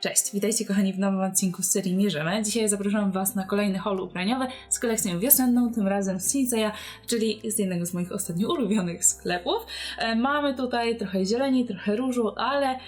Cześć, witajcie kochani w nowym odcinku z serii Mierzymy. Dzisiaj zapraszam Was na kolejny haul ubraniowy z kolekcją wiosenną, tym razem z Sinseya, czyli z jednego z moich ostatnio ulubionych sklepów. E, mamy tutaj trochę zieleni, trochę różu, ale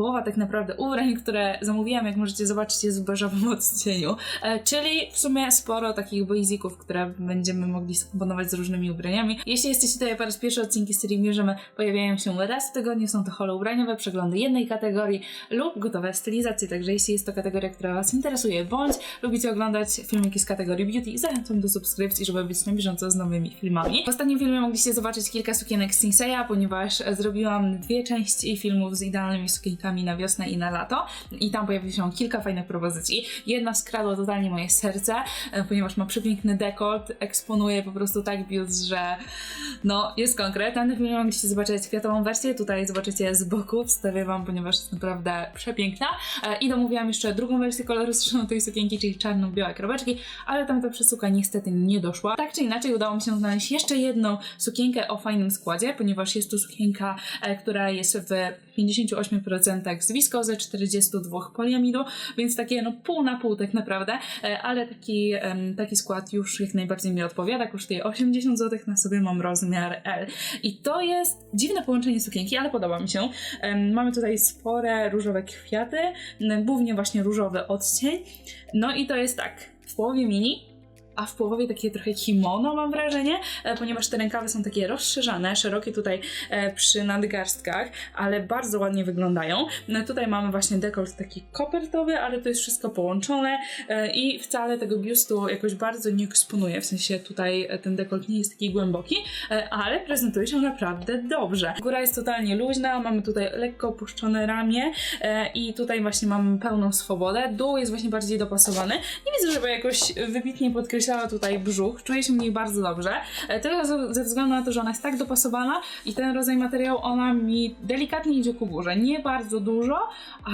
połowa tak naprawdę ubrań, które zamówiłam, jak możecie zobaczyć, jest w beżowym odcieniu. E, czyli w sumie sporo takich basiców, które będziemy mogli skomponować z różnymi ubraniami. Jeśli jesteście tutaj po raz pierwszy, odcinki z serii Mierzymy pojawiają się raz w tygodniu, są to hole ubraniowe, przeglądy jednej kategorii lub gotowe stylizacje, także jeśli jest to kategoria, która Was interesuje, bądź lubicie oglądać filmiki z kategorii beauty, zachęcam do subskrypcji, żeby być na bieżąco z nowymi filmami. W ostatnim filmie mogliście zobaczyć kilka sukienek Sinseya, ponieważ e, zrobiłam dwie części filmów z idealnymi sukienkami na wiosnę i na lato i tam pojawiło się kilka fajnych propozycji. Jedna skradła totalnie moje serce, e, ponieważ ma przepiękny dekolt, eksponuje po prostu tak biust, że no, jest konkret. Na filmie mogliście zobaczyć kwiatową wersję, tutaj zobaczycie z boku, wstawię wam, ponieważ jest naprawdę przepiękna. I domówiłam jeszcze drugą wersję kolorystyczną tej sukienki, czyli czarno-białe kropeczki, ale tam ta przesuka niestety nie doszła. Tak czy inaczej udało mi się znaleźć jeszcze jedną sukienkę o fajnym składzie, ponieważ jest to sukienka, e, która jest w 58% z wiskozy, 42 poliamidu, więc takie no pół na pół tak naprawdę, e, ale taki, taki skład już jak najbardziej mi odpowiada, kosztuje 80 zł, na sobie mam rozmiar L. I to jest dziwne połączenie sukienki, ale podoba mi się. Mamy tutaj spore różowe kwiaty, głównie właśnie różowy odcień. No i to jest tak, w połowie mini, a w połowie takie trochę kimono mam wrażenie, e, ponieważ te rękawy są takie rozszerzane, szerokie tutaj e, przy nadgarstkach, ale bardzo ładnie wyglądają. No tutaj mamy właśnie dekolt taki kopertowy, ale to jest wszystko połączone e, i wcale tego biustu jakoś bardzo nie eksponuje, w sensie tutaj ten dekolt nie jest taki głęboki, ale prezentuje się naprawdę dobrze. Góra jest totalnie luźna, mamy tutaj lekko opuszczone ramię i tutaj właśnie mamy pełną swobodę. Dół jest właśnie bardziej dopasowany. Nie widzę, żeby jakoś wybitnie podkreślała tutaj brzuch. Czuję się w niej bardzo dobrze. E, Tylko ze- względu na to, że ona jest tak dopasowana i ten rodzaj materiału, ona mi delikatnie idzie ku górze. Nie bardzo dużo,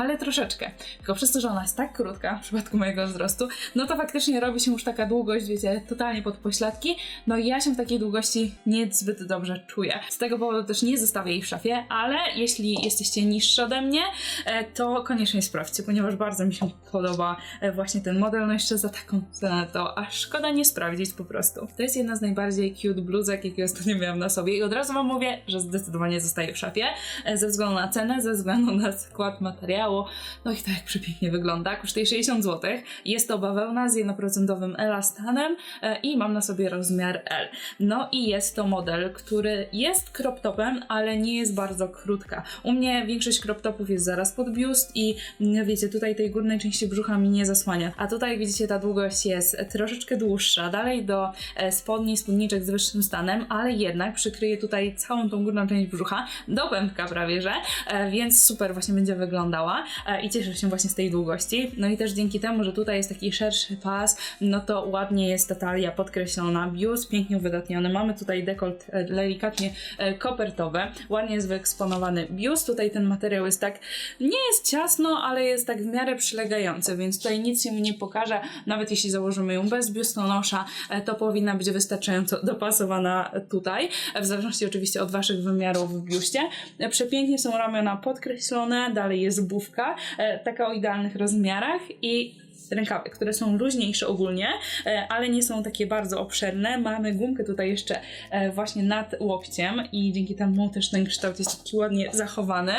ale troszeczkę. Tylko przez to, że ona jest tak krótka w przypadku mojego wzrostu, no to faktycznie robi się już taka długość, wiecie, totalnie pod pośladki. No i ja się w takiej długości niezbyt dobrze czuję. Z tego powodu też nie zostawię jej w szafie, ale jeśli jesteście niższy ode mnie, e, to koniecznie sprawdźcie, ponieważ bardzo mi się podoba e, właśnie ten model. No jeszcze za taką cenę to aż szkoda nie sprawdzić po prostu. To jest jedna z najbardziej cute bluzek, jakie ostatnio miałam na sobie i od razu wam mówię, że zdecydowanie zostaje w szafie e, ze względu na cenę, ze względu na skład materiału. No i to jak przepięknie wygląda. Kosztuje 60 zł. Jest to bawełna z 1% elastanem e, i mam na sobie rozmiar L. No i jest to model, który jest crop topem, ale nie jest bardzo krótka. U mnie większość crop topów jest zaraz pod biust i mm, wiecie, tutaj tej górnej części brzucha mi nie zasłania. A tutaj widzicie, ta długość jest troszeczkę dłuższa, dalej do e, spodni, spódniczek z wyższym stanem, ale jednak przykryje tutaj całą tą górną część brzucha, do pępka prawie, że, e, więc super właśnie będzie wyglądała e, i cieszę się właśnie z tej długości. No i też dzięki temu, że tutaj jest taki szerszy pas, no to ładnie jest ta talia podkreślona, biust pięknie uwydatniony, mamy tutaj dekolt delikatnie kopertowy, ładnie jest wyeksponowany biust, tutaj ten materiał jest tak, nie jest ciasno, ale jest tak w miarę przylegający, więc tutaj nic się nie pokaże, nawet jeśli założymy ją bez biustonosza, e, to powinna być wystarczająco dopasowana tutaj, e, w zależności oczywiście od Waszych wymiarów w biuście. E, Przepięknie są ramiona podkreślone, dalej jest bufka, taka o idealnych rozmiarach i rękawy, które są luźniejsze ogólnie, ale nie są takie bardzo obszerne. Mamy gumkę tutaj jeszcze właśnie nad łokciem i dzięki temu też ten kształt jest taki ładnie zachowany.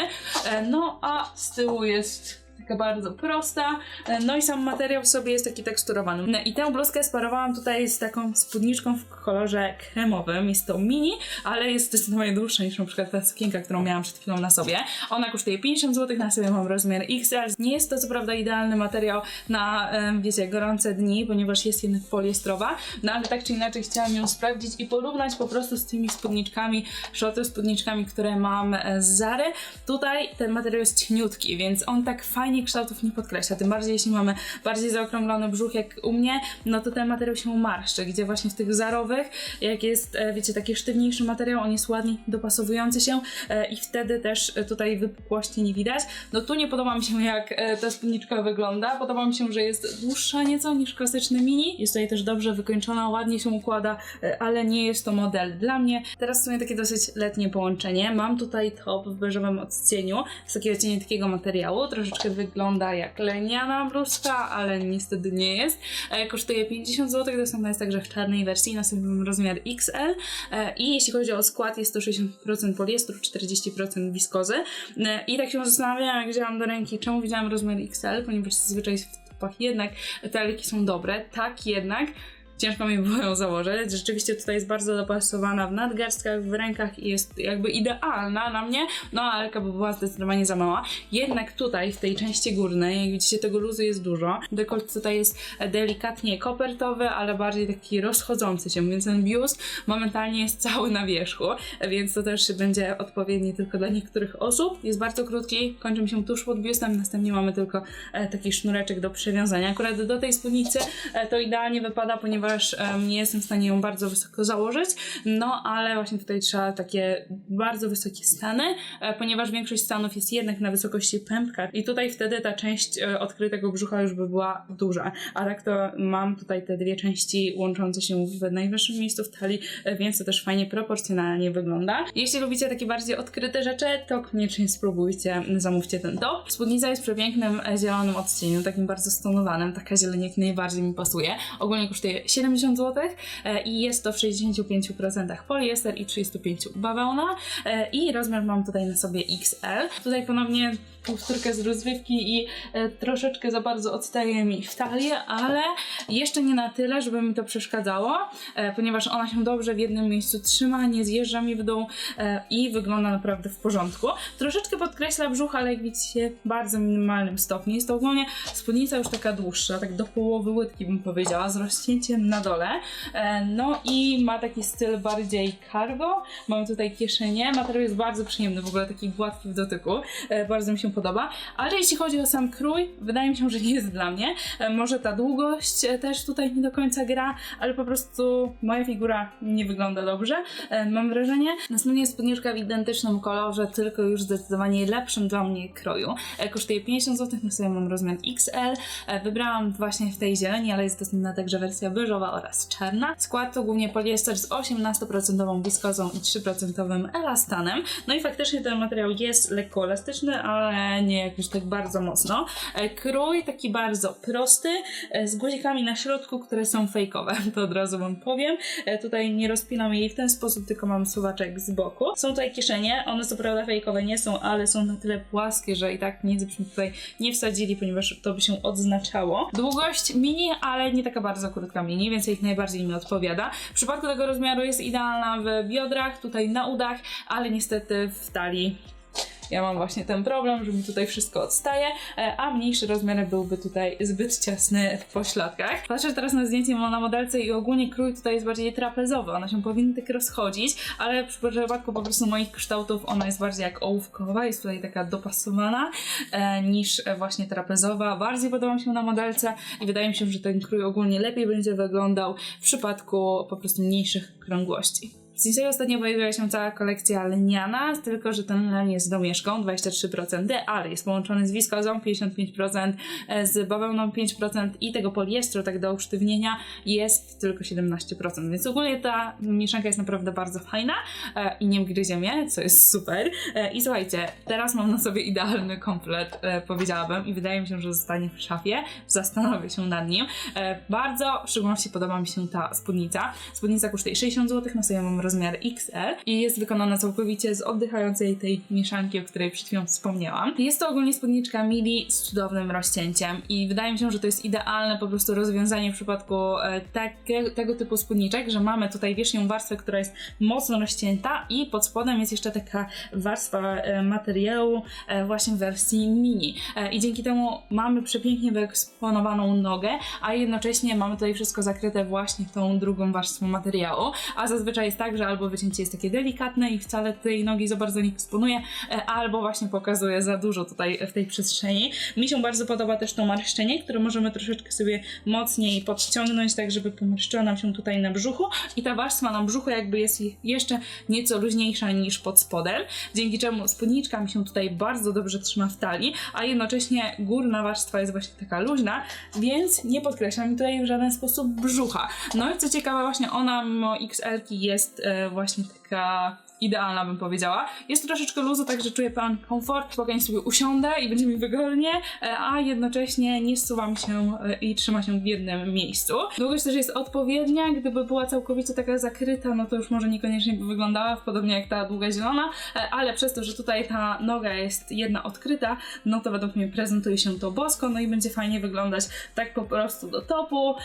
No a z tyłu jest taka bardzo prosta. E, No i sam materiał w sobie jest taki teksturowany. No i tę bluzkę sparowałam tutaj z taką spódniczką w kolorze kremowym. Jest to mini, ale jest zdecydowanie dłuższa niż na przykład ta sukienka, którą miałam przed chwilą na sobie. Ona kosztuje 50 zł, na sobie mam rozmiar XL. Nie jest to co prawda idealny materiał na, em, wiecie, gorące dni, ponieważ jest jednak poliestrowa, no ale tak czy inaczej chciałam ją sprawdzić i porównać po prostu z tymi spódniczkami, shorty spódniczkami, które mam e, z Zary. Tutaj ten materiał jest cieniutki, więc on tak fajnie kształtów nie podkreśla, tym bardziej jeśli mamy bardziej zaokrąglony brzuch jak u mnie, no to ten materiał się marszczy, gdzie właśnie w tych zarowych, jak jest, e, wiecie, taki sztywniejszy materiał, on jest ładnie dopasowujący się e, i wtedy też e, tutaj wypukłości nie widać. No tu nie podoba mi się jak ta spódniczka wygląda, podoba mi się, że jest dłuższa nieco niż klasyczny mini, jest tutaj też dobrze wykończona, ładnie się układa, ale nie jest to model dla mnie. Teraz w sumie takie dosyć letnie połączenie, mam tutaj top w beżowym odcieniu, z takiego cienia takiego materiału, troszeczkę wygląda wygląda jak leniana bluzka, ale niestety nie jest. E, kosztuje 50 zł, dostępna jest także w czarnej wersji, następnie mam rozmiar XL e, i jeśli chodzi o skład jest to 60% poliestru, 40% wiskozy. E, I tak się zastanawiałam, jak wzięłam do ręki, czemu wzięłam rozmiar XL, ponieważ zazwyczaj w topach jednak te leki są dobre, tak jednak ciężko mi było ją założyć. Rzeczywiście tutaj jest bardzo dopasowana w nadgarstkach, w rękach i jest jakby idealna na mnie, no ale by była zdecydowanie za mała. Jednak tutaj, w tej części górnej, jak widzicie, tego luzu jest dużo. Dekolt tutaj jest delikatnie kopertowy, ale bardziej taki rozchodzący się, więc ten biust momentalnie jest cały na wierzchu, więc to też będzie odpowiednie tylko dla niektórych osób. Jest bardzo krótki, kończy się tuż pod biustem, następnie mamy tylko e, taki sznureczek do przewiązania. Akurat do tej spódnicy e, to idealnie wypada, ponieważ um, nie jestem w stanie ją bardzo wysoko założyć, no ale właśnie tutaj trzeba takie bardzo wysokie stany, e, ponieważ większość stanów jest jednak na wysokości pępka i tutaj wtedy ta część e, odkrytego brzucha już by była duża, a tak to mam tutaj te dwie części łączące się w najwyższym miejscu w talii, e, więc to też fajnie proporcjonalnie wygląda. Jeśli lubicie takie bardziej odkryte rzeczy, to koniecznie spróbujcie, zamówcie ten top. Spódnica jest w przepięknym zielonym odcieniu, takim bardzo stonowanym, taka zieleń jak najbardziej mi pasuje. Ogólnie kosztuje 70 zł e, i jest to w 65% poliester i 35% bawełna e, i rozmiar mam tutaj na sobie XL. Tutaj ponownie powtórkę z rozrywki i e, troszeczkę za bardzo odstaje mi w talię, ale jeszcze nie na tyle, żeby mi to przeszkadzało, ponieważ ona się dobrze w jednym miejscu trzyma, nie zjeżdża mi w dół i wygląda naprawdę w porządku. Troszeczkę podkreśla brzuch, ale jak widzicie bardzo minimalnym stopniu. Jest to ogólnie spódnica już taka dłuższa, tak do połowy łydki bym powiedziała, z rozcięciem na dole. E, no i ma taki styl bardziej cargo. Mamy tutaj kieszenie. Materiał jest bardzo przyjemny, w ogóle taki gładki w dotyku. E, bardzo mi się podoba. Ale jeśli chodzi o sam krój, wydaje mi się, że nie jest dla mnie. E, Może ta długość też tutaj nie do końca gra, ale po prostu moja figura nie wygląda dobrze, mam wrażenie. Następnie jest spódniczka w identycznym kolorze, tylko już zdecydowanie lepszym dla mnie kroju. Kosztuje 50 zł, na sobie mam rozmiar XL. Wybrałam właśnie w tej zieleni, ale jest dostępna także wersja beżowa oraz czarna. Skład to głównie poliester z 18% wiskozą i 3% elastanem. No i faktycznie ten materiał jest lekko elastyczny, ale nie jakoś tak bardzo mocno. E, Krój taki bardzo prosty, e, z guzikami na środku, które są fejkowe, to od razu wam powiem. E, Tutaj nie rozpinam jej w ten sposób, tylko mam suwaczek z boku. Są tutaj kieszenie, one co prawda fejkowe nie są, ale są na tyle płaskie, że i tak nic byśmy tutaj nie wsadzili, ponieważ to by się odznaczało. Długość mini, ale nie taka bardzo krótka mini, więc jak najbardziej mi odpowiada. W przypadku tego rozmiaru jest idealna w biodrach, tutaj na udach, ale niestety w talii ja mam właśnie ten problem, że mi tutaj wszystko odstaje, e, a mniejszy rozmiar byłby tutaj zbyt ciasny w pośladkach. Patrzę teraz na zdjęcie na modelce i ogólnie krój tutaj jest bardziej trapezowy, ona się powinna tak rozchodzić, ale w przypadku po prostu moich kształtów ona jest bardziej jak ołówkowa, jest tutaj taka dopasowana e, niż właśnie trapezowa. Bardziej podoba mi się na modelce i wydaje mi się, że ten krój ogólnie lepiej będzie wyglądał w przypadku po prostu mniejszych krągłości. W ostatnio pojawiła się cała kolekcja lniana, tylko że ten len jest domieszką, 23%, ale jest połączony z wiskozą 55%, e, z bawełną 5% i tego poliestru, tak do usztywnienia, jest tylko 17%. Więc ogólnie ta mieszanka jest naprawdę bardzo fajna e, i nie gryzie mnie, co jest super. E, I słuchajcie, teraz mam na sobie idealny komplet, e, powiedziałabym, i wydaje mi się, że zostanie w szafie. Zastanowię się nad nim. E, bardzo w szczególności podoba mi się ta spódnica. Spódnica kosztuje 60 zł, na sobie mam rozmiar XL i jest wykonana całkowicie z oddychającej tej mieszanki, o której przed chwilą wspomniałam. Jest to ogólnie spódniczka midi z cudownym rozcięciem i wydaje mi się, że to jest idealne po prostu rozwiązanie w przypadku e, tego typu spódniczek, że mamy tutaj wierzchnią warstwę, która jest mocno rozcięta i pod spodem jest jeszcze taka warstwa e, materiału e, właśnie w wersji mini. E, I dzięki temu mamy przepięknie wyeksponowaną nogę, a jednocześnie mamy tutaj wszystko zakryte właśnie tą drugą warstwą materiału. A zazwyczaj jest tak, że albo wycięcie jest takie delikatne i wcale tej nogi za bardzo nie eksponuje, e, albo właśnie pokazuje za dużo tutaj w tej przestrzeni. Mi się bardzo podoba też to marszczenie, które możemy troszeczkę sobie mocniej podciągnąć, tak żeby pomarszczyła nam się tutaj na brzuchu i ta warstwa na brzuchu jakby jest jeszcze nieco luźniejsza niż pod spodem, dzięki czemu spódniczka mi się tutaj bardzo dobrze trzyma w talii, a jednocześnie górna warstwa jest właśnie taka luźna, więc nie podkreśla mi tutaj w żaden sposób brzucha. No i co ciekawe właśnie ona mimo XL jest właśnie taka idealna, bym powiedziała. Jest troszeczkę luzu, także czuję pan komfort, spokojnie sobie usiądę i będzie mi wygodnie, e, a jednocześnie nie zsuwam się e, i trzyma się w jednym miejscu. Długość też jest odpowiednia, gdyby była całkowicie taka zakryta, no to już może niekoniecznie by wyglądała podobnie jak ta długa zielona, e, ale przez to, że tutaj ta noga jest jedna odkryta, no to według mnie prezentuje się to bosko, no i będzie fajnie wyglądać tak po prostu do topu,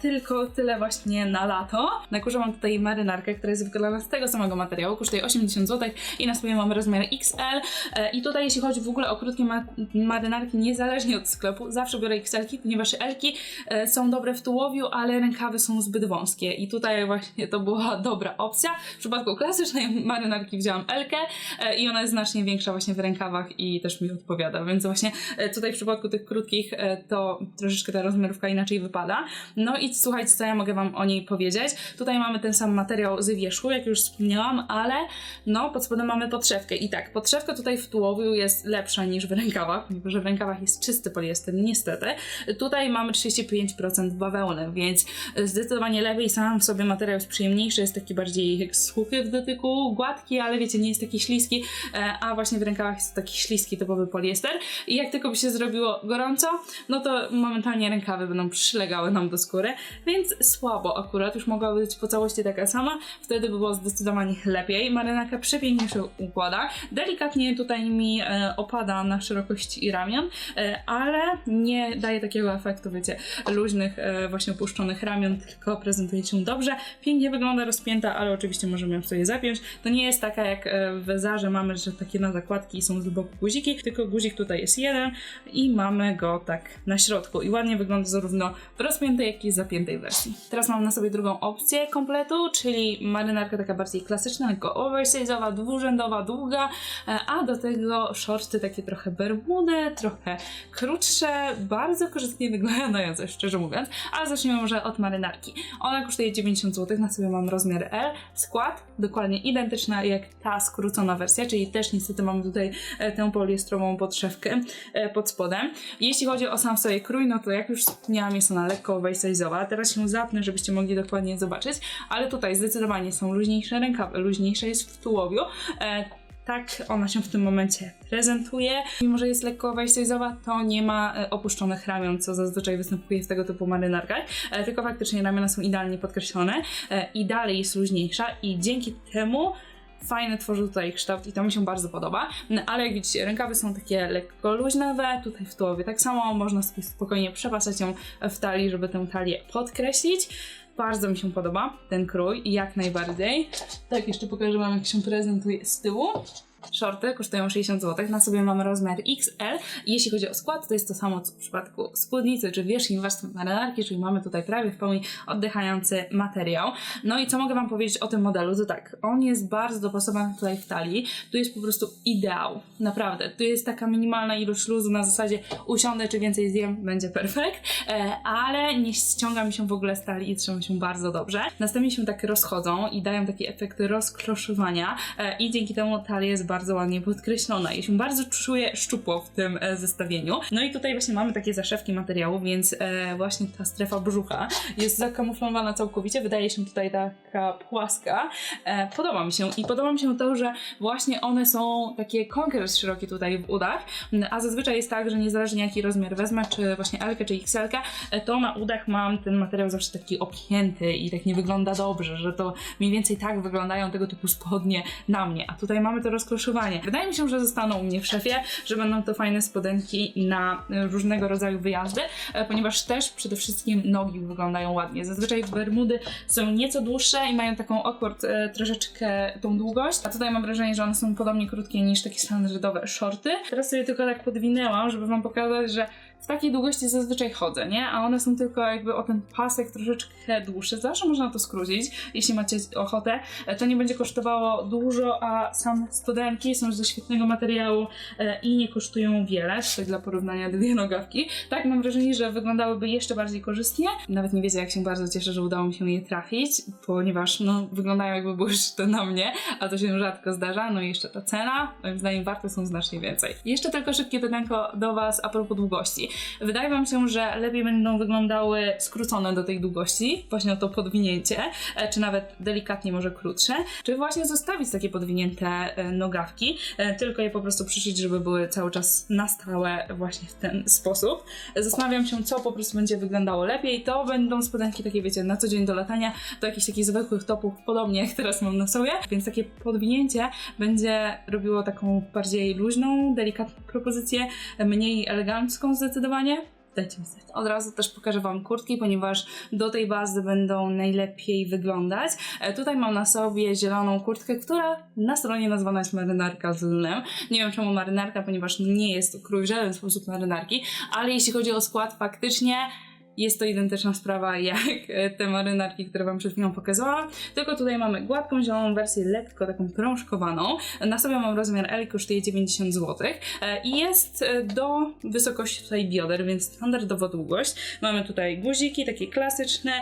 tylko tyle właśnie na lato. Na górze mam tutaj marynarkę, która jest wykonana z tego samego materiału, kosztuje 80 zł i na sobie mam rozmiar XL e, i tutaj jeśli chodzi w ogóle o krótkie ma marynarki, niezależnie od sklepu, zawsze biorę XL-ki, ponieważ L-ki e, są dobre w tułowiu, ale rękawy są zbyt wąskie i tutaj właśnie to była dobra opcja. W przypadku klasycznej marynarki wzięłam L-kę e, i ona jest znacznie większa właśnie w rękawach i też mi odpowiada, więc właśnie tutaj w przypadku tych krótkich to troszeczkę ta rozmiarówka inaczej wypada. No i słuchajcie, co ja mogę wam o niej powiedzieć. Tutaj mamy ten sam materiał z wierzchu, jak już wspomniałam, ale no pod spodem mamy podszewkę i tak, podszewka tutaj w tułowiu jest lepsza niż w rękawach, ponieważ w rękawach jest czysty poliester, niestety. Tutaj mamy 35% bawełny, więc zdecydowanie lepiej sam w sobie materiał jest przyjemniejszy, jest taki bardziej suchy w dotyku, gładki, ale wiecie, nie jest taki śliski, e, a właśnie w rękawach jest taki śliski typowy poliester i jak tylko by się zrobiło gorąco, no to momentalnie rękawy będą przylegały nam do skóry, więc słabo akurat, już mogła być po całości taka sama, wtedy by było zdecydowanie lepiej. Marynarka przepięknie się układa, delikatnie tutaj mi e, opada na szerokości ramion, e, ale nie daje takiego efektu, wiecie, luźnych, e, właśnie opuszczonych ramion, tylko prezentuje się dobrze, pięknie wygląda rozpięta, ale oczywiście możemy ją sobie zapiąć. To nie jest taka jak w Wezarze mamy, że takie na zakładki są z boku guziki, tylko guzik tutaj jest jeden i mamy go tak na środku i ładnie wygląda zarówno w rozpiętej, jak i zapiętej wersji. Teraz mam na sobie drugą opcję kompletu, czyli marynarka taka bardziej klasyczna, tylko oversize'owa, dwurzędowa, długa, e, a do tego shorty takie trochę bermudy, trochę krótsze, bardzo korzystnie wyglądające, szczerze mówiąc, ale zacznijmy może od marynarki. Ona kosztuje 90 zł, na sobie mam rozmiar L, skład dokładnie identyczna jak ta skrócona wersja, czyli też niestety mamy tutaj e, tę poliestrową podszewkę e, pod spodem. Jeśli chodzi o sam sobie krój, no to jak już wspomniałam, jest ona lekko oversize'owa. Teraz się zapnę, żebyście mogli dokładnie zobaczyć, ale tutaj zdecydowanie są luźniejsze rękawy, luźniejsze jest w tułowiu. E, tak ona się w tym momencie prezentuje. Mimo, że jest lekko oversize'owa, to nie ma e, opuszczonych ramion, co zazwyczaj występuje w tego typu marynarkach, e, tylko faktycznie ramiona są idealnie podkreślone i dalej jest luźniejsza i dzięki temu fajny tworzy tutaj kształt i to mi się bardzo podoba, No, ale jak widzicie rękawy są takie lekko luźnawe, tutaj w tułowie tak samo, można sobie spokojnie przepasać ją w talii, żeby tę talię podkreślić. Bardzo mi się podoba ten krój, jak najbardziej. Tak, jeszcze pokażę wam jak się prezentuje z tyłu. Shorty kosztują 60 zł, na sobie mamy rozmiar XL. Jeśli chodzi o skład, to jest to samo co w przypadku spódnicy czy wierzchni warstwy marynarki, czyli mamy tutaj prawie w pełni oddychający materiał. No i co mogę wam powiedzieć o tym modelu? To tak, on jest bardzo dopasowany tutaj w talii. Tu jest po prostu ideał, naprawdę. Tu jest taka minimalna ilość luzu na zasadzie usiądę czy więcej zjem, będzie perfekt, e, ale nie ściąga mi się w ogóle z talii i trzyma się bardzo dobrze. Następnie się tak rozchodzą i dają takie efekty rozkloszowania e, i dzięki temu talia jest bardzo ładnie podkreślona. Ja się bardzo czuję szczupło w tym e, zestawieniu. No i tutaj właśnie mamy takie zaszewki materiału, więc e, właśnie ta strefa brzucha jest zakamuflowana całkowicie. Wydaje się tutaj taka płaska. E, podoba mi się i podoba mi się to, że właśnie one są takie konkret szerokie tutaj w udach, a zazwyczaj jest tak, że niezależnie jaki rozmiar wezmę, czy właśnie L czy XL, to na udach mam ten materiał zawsze taki opięty i tak nie wygląda dobrze, że to mniej więcej tak wyglądają tego typu spodnie na mnie, a tutaj mamy to Wydaje mi się, że zostaną u mnie w szefie, że będą to fajne spodenki na różnego rodzaju wyjazdy, e, ponieważ też przede wszystkim nogi wyglądają ładnie. Zazwyczaj bermudy są nieco dłuższe i mają taką awkward e, troszeczkę tą długość, a tutaj mam wrażenie, że one są podobnie krótkie niż takie standardowe shorty. Teraz sobie tylko tak podwinęłam, żeby wam pokazać, że w takiej długości zazwyczaj chodzę, nie? A one są tylko jakby o ten pasek troszeczkę dłuższy. Zawsze można to skrócić, jeśli macie ochotę. E, To nie będzie kosztowało dużo, a same spodenki są ze świetnego materiału e, i nie kosztują wiele. Tutaj dla porównania dwie nogawki. Tak, mam wrażenie, że wyglądałyby jeszcze bardziej korzystnie. Nawet nie wiecie, jak się bardzo cieszę, że udało mi się je trafić, ponieważ no, wyglądają jakby były szyte na mnie, a to się rzadko zdarza. No i jeszcze ta cena, moim zdaniem warte są znacznie więcej. Jeszcze tylko szybkie pytanko do Was a propos długości. Wydaje wam się, że lepiej będą wyglądały skrócone do tej długości, właśnie o to podwinięcie, e, czy nawet delikatnie może krótsze, czy właśnie zostawić takie podwinięte e, nogawki, e, tylko je po prostu przyszyć, żeby były cały czas na stałe właśnie w ten sposób. Zastanawiam się, co po prostu będzie wyglądało lepiej. To będą spodenki takie, wiecie, na co dzień do latania, do jakichś takich zwykłych topów, podobnie jak teraz mam na sobie, więc takie podwinięcie będzie robiło taką bardziej luźną, delikatną propozycję, mniej elegancką zdecydowanie. Dajcie mi znać. Od razu też pokażę Wam kurtki, ponieważ do tej bazy będą najlepiej wyglądać. E, tutaj mam na sobie zieloną kurtkę, która na stronie nazwana jest marynarka z lnem. Nie wiem czemu marynarka, ponieważ nie jest to krój w żaden sposób marynarki, ale jeśli chodzi o skład, faktycznie jest to identyczna sprawa jak e, te marynarki, które Wam przed chwilą pokazałam, tylko tutaj mamy gładką zieloną wersję, lekko taką prążkowaną. Na sobie mam rozmiar L, kosztuje 90 zł e, i jest e, do wysokości tutaj bioder, więc standardowa długość. Mamy tutaj guziki, takie klasyczne,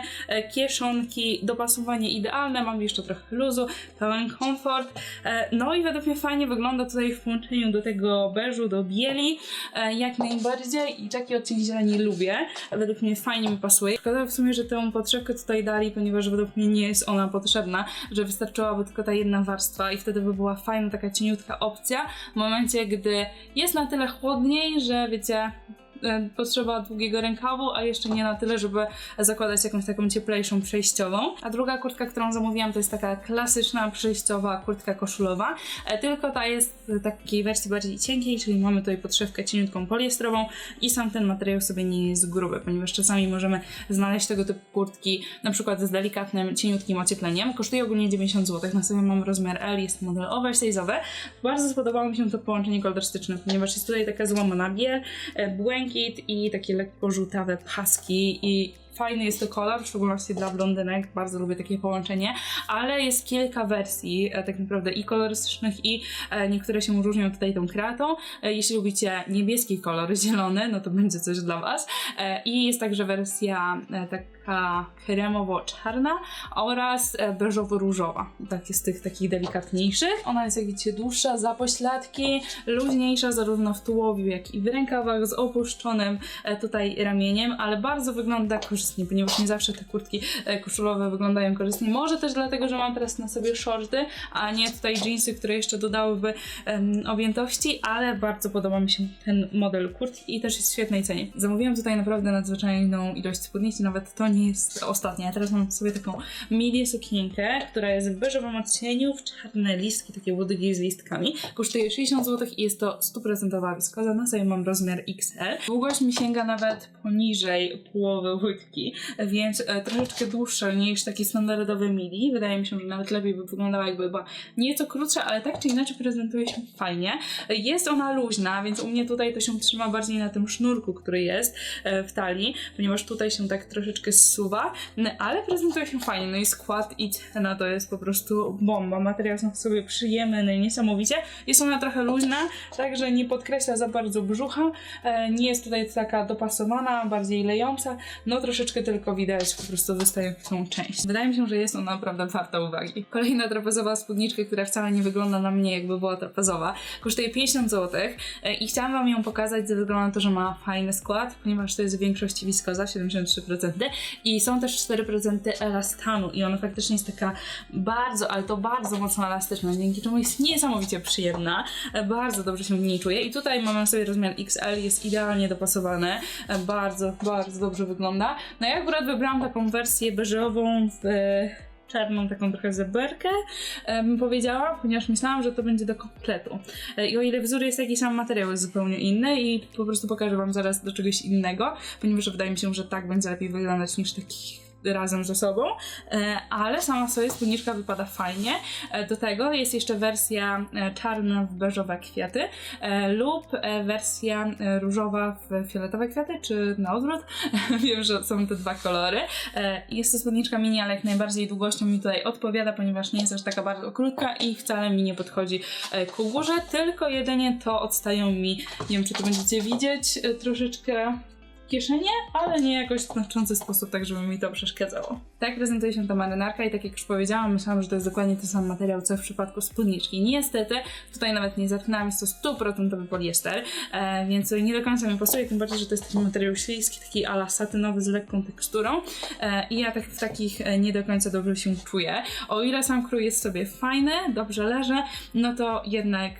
kieszonki, dopasowanie idealne, mam jeszcze trochę luzu, pełen komfort. No i według mnie fajnie wygląda tutaj w połączeniu do tego beżu, do bieli, jak najbardziej i taki odcień zieleni lubię. Według mnie fajnie mi pasuje. Szkoda w sumie, że tę podszewkę tutaj dali, ponieważ według mnie nie jest ona potrzebna, że wystarczyłaby tylko ta jedna warstwa i wtedy by była fajna taka cieniutka opcja w momencie, gdy jest na tyle chłodniej, że wiecie, potrzeba długiego rękawu, a jeszcze nie na tyle, żeby zakładać jakąś taką cieplejszą przejściową. A druga kurtka, którą zamówiłam, to jest taka klasyczna przejściowa kurtka koszulowa, e, tylko ta jest takiej wersji bardziej cienkiej, czyli mamy tutaj podszewkę cieniutką poliestrową i sam ten materiał sobie nie jest gruby, ponieważ czasami możemy znaleźć tego typu kurtki, na przykład z delikatnym, cieniutkim ociepleniem. Kosztuje ogólnie 90 zł, na sobie mam rozmiar L, jest model oversize'owy. Bardzo spodobało mi się to połączenie kolorystyczne, ponieważ jest tutaj taka złamana biel, e, i takie lekko żółtawe paski i fajny jest to kolor, w szczególności dla blondynek, bardzo lubię takie połączenie, ale jest kilka wersji e, tak naprawdę i kolorystycznych i e, niektóre się różnią tutaj tą kratą. E, jeśli lubicie niebieski kolor, zielony, no to będzie coś dla Was. I jest także wersja e, taka kremowo-czarna oraz e, beżowo-różowa. Tak jest tych takich delikatniejszych. Ona jest jak widzicie dłuższa, za pośladki, luźniejsza zarówno w tułowiu, jak i w rękawach z opuszczonym e, tutaj ramieniem, ale bardzo wygląda korzystnie, ponieważ nie zawsze te kurtki e, koszulowe wyglądają korzystnie. Może też dlatego, że mam teraz na sobie shorty, a nie tutaj jeansy, które jeszcze dodałyby em, objętości, ale bardzo podoba mi się ten model kurtki i też jest w świetnej cenie. Zamówiłam tutaj naprawdę nadzwyczajną ilość spódnicy, nawet to nie jest ostatnia. Ja teraz mam sobie taką midi sukienkę, która jest w beżowym odcieniu, w czarne listki, takie łodygi z listkami. Kosztuje 60 zł i jest to 100% wiskoza. Na sobie mam rozmiar XL. Długość mi sięga nawet poniżej połowy łydki, więc e, troszeczkę dłuższa niż taki standardowy midi. Wydaje mi się, że nawet lepiej by wyglądała, jakby była nieco krótsza, ale tak czy inaczej prezentuje się fajnie. Jest ona luźna, więc u mnie tutaj to się trzyma bardziej na tym sznurku, który jest e, w talii, ponieważ tutaj się tak troszeczkę zsuwa, ale prezentuje się fajnie. No i skład i cena to jest po prostu bomba. Materiał są w sobie przyjemny, no niesamowicie. Jest ona trochę luźna, także nie podkreśla za bardzo brzucha, e, nie jest tutaj taka dopasowana, bardziej lejąca, no troszeczkę tylko widać po prostu wystającą część. Wydaje mi się, że jest ona naprawdę warta uwagi. Kolejna trapezowa spódniczka, która wcale nie wygląda na mnie jakby była trapezowa, kosztuje 50 zł e, i chciałam wam ją pokazać ze względu na to, że ma fajny skład, ponieważ to jest w większości wiskoza, 73% i są też 4% elastanu i ona faktycznie jest taka bardzo, ale to bardzo mocno elastyczna, dzięki czemu jest niesamowicie przyjemna, bardzo dobrze się w niej czuję i tutaj mamy sobie rozmiar XL, jest idealnie dopasowane, e, bardzo, bardzo dobrze wygląda. No ja akurat wybrałam taką wersję beżową w czarną taką trochę zeberkę, bym powiedziała, ponieważ myślałam, że to będzie do kompletu. E, I o ile wzór jest jakiś sam, materiał jest zupełnie inny i po prostu pokażę wam zaraz do czegoś innego, ponieważ wydaje mi się, że tak będzie lepiej wyglądać niż takich razem ze sobą, e, ale sama sobie spódniczka wypada fajnie. E, Do tego jest jeszcze wersja e, czarna w beżowe kwiaty lub wersja różowa w fioletowe kwiaty, czy na odwrót. Wiem, że są te dwa kolory. Jest to spódniczka mini, ale jak najbardziej długością mi tutaj odpowiada, ponieważ nie jest aż taka bardzo krótka i wcale mi nie podchodzi ku górze, tylko jedynie to odstają mi, nie wiem czy to będziecie widzieć, troszeczkę kieszenie, ale nie jakoś w znaczący sposób, tak żeby mi to przeszkadzało. Tak prezentuje się ta marynarka i tak jak już powiedziałam, myślałam, że to jest dokładnie ten sam materiał, co w przypadku spódniczki. Niestety, tutaj nawet nie zatknęłam, jest to stuprocentowy poliester, e, więc nie do końca mi pasuje, tym bardziej, że to jest taki materiał śliski, taki ala satynowy z lekką teksturą e, i ja tak w takich e, nie do końca dobrze się czuję. O ile sam krój jest sobie fajny, dobrze leży, no to jednak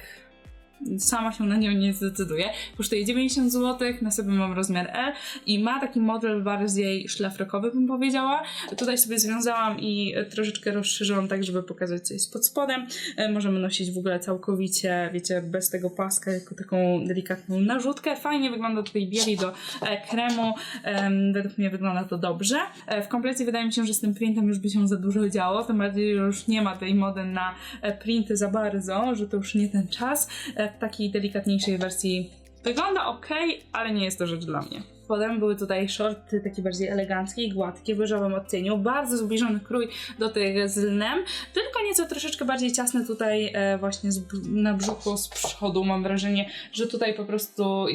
sama się na nią nie zdecyduję. Kosztuje 90 zł, na sobie mam rozmiar L i ma taki model bardziej szlafrokowy, bym powiedziała. Tutaj sobie związałam i troszeczkę rozszerzyłam tak, żeby pokazać, co jest pod spodem. E, Możemy nosić w ogóle całkowicie, wiecie, bez tego paska, jako taką delikatną narzutkę. Fajnie wygląda tutaj bieli do e, kremu. Em, Według mnie wygląda to dobrze. E, W komplecie wydaje mi się, że z tym printem już by się za dużo działo, tym bardziej, że już nie ma tej mody na e, printy za bardzo, że to już nie ten czas. W takiej delikatniejszej wersji wygląda ok, ale nie jest to rzecz dla mnie. Potem były tutaj shorty takie bardziej eleganckie i gładkie, w beżowym odcieniu. Bardzo zbliżony krój do tych z lnem, tylko nieco troszeczkę bardziej ciasne tutaj e, właśnie z, na brzuchu z przodu. Mam wrażenie, że tutaj po prostu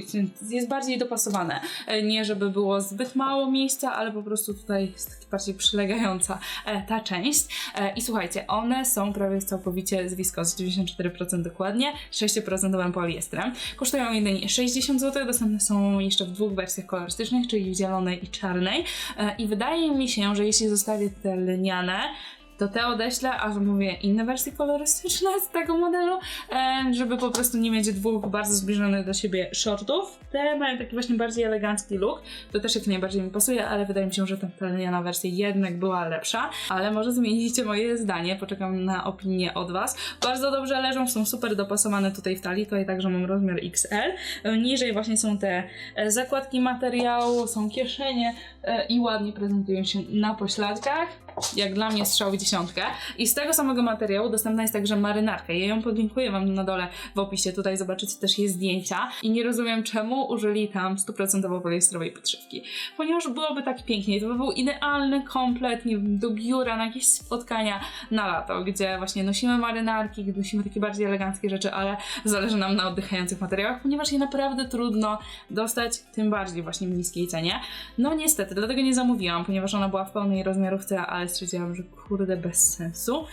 jest- bardziej dopasowane. E, nie żeby było zbyt mało miejsca, ale po prostu tutaj jest bardziej przylegająca e, ta część. E, I słuchajcie, one są prawie całkowicie z wiskozy, 94% dokładnie, 6% poliestrem. Kosztują jedynie 60 zł, dostępne są jeszcze w dwóch wersjach kolorystycznych, czyli w zielonej i czarnej. E, I wydaje mi się, że jeśli zostawię te lniane, to te odeślę, a zamówię inne wersje kolorystyczne z tego modelu, e, żeby po prostu nie mieć dwóch bardzo zbliżonych do siebie shortów. Te mają taki właśnie bardziej elegancki look, to też jak najbardziej mi pasuje, ale wydaje mi się, że ta lniana wersja jednak była lepsza, ale może zmienicie moje zdanie, poczekam na opinię od Was. Bardzo dobrze leżą, są super dopasowane tutaj w talii, tutaj także mam rozmiar XL. Niżej właśnie są te e, zakładki materiału, są kieszenie e, i ładnie prezentują się na pośladkach jak dla mnie strzał dziesiątkę. I z tego samego materiału dostępna jest także marynarka. Ja ją podlinkuję Wam na dole w opisie. Tutaj zobaczycie też jej zdjęcia. I nie rozumiem, czemu użyli tam stuprocentowo poliestrowej podszywki. Ponieważ byłoby tak pięknie. To by był idealny komplet, nie wiem, do biura, na jakieś spotkania na lato, gdzie właśnie nosimy marynarki, gdzie nosimy takie bardziej eleganckie rzeczy, ale zależy nam na oddychających materiałach, ponieważ je naprawdę trudno dostać, tym bardziej właśnie w niskiej cenie. No niestety, dlatego nie zamówiłam, ponieważ ona była w pełnej rozmiarówce, ale stwierdziłam, że kurde, bez sensu.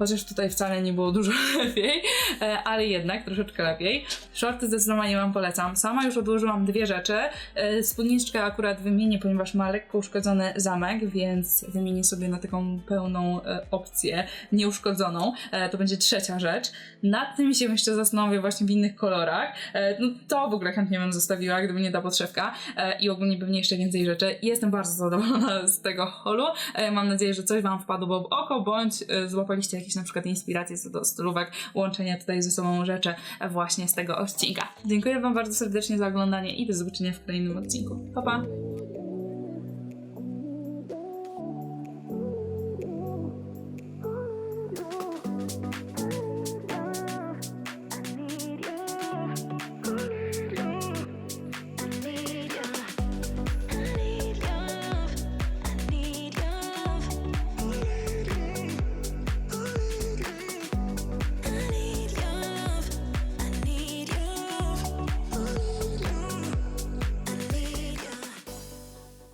Chociaż tutaj wcale nie było dużo lepiej, e, ale jednak troszeczkę lepiej. Shorty zdecydowanie Wam polecam. Sama już odłożyłam dwie rzeczy. E, Spódniczkę akurat wymienię, ponieważ ma lekko uszkodzony zamek, więc wymienię sobie na taką pełną e, opcję nieuszkodzoną. To będzie trzecia rzecz. Nad tym się jeszcze zastanowię właśnie w innych kolorach. No to w ogóle chętnie bym zostawiła, gdyby nie ta podszewka. I ogólnie pewnie jeszcze więcej rzeczy. Jestem bardzo zadowolona z tego holu. Mam nadzieję, że coś Wam wpadło w oko, bądź złapaliście jakieś na przykład inspiracje co do stylówek, łączenia tutaj ze sobą rzeczy właśnie z tego odcinka. Dziękuję Wam bardzo serdecznie za oglądanie i do zobaczenia w kolejnym odcinku. Pa, pa!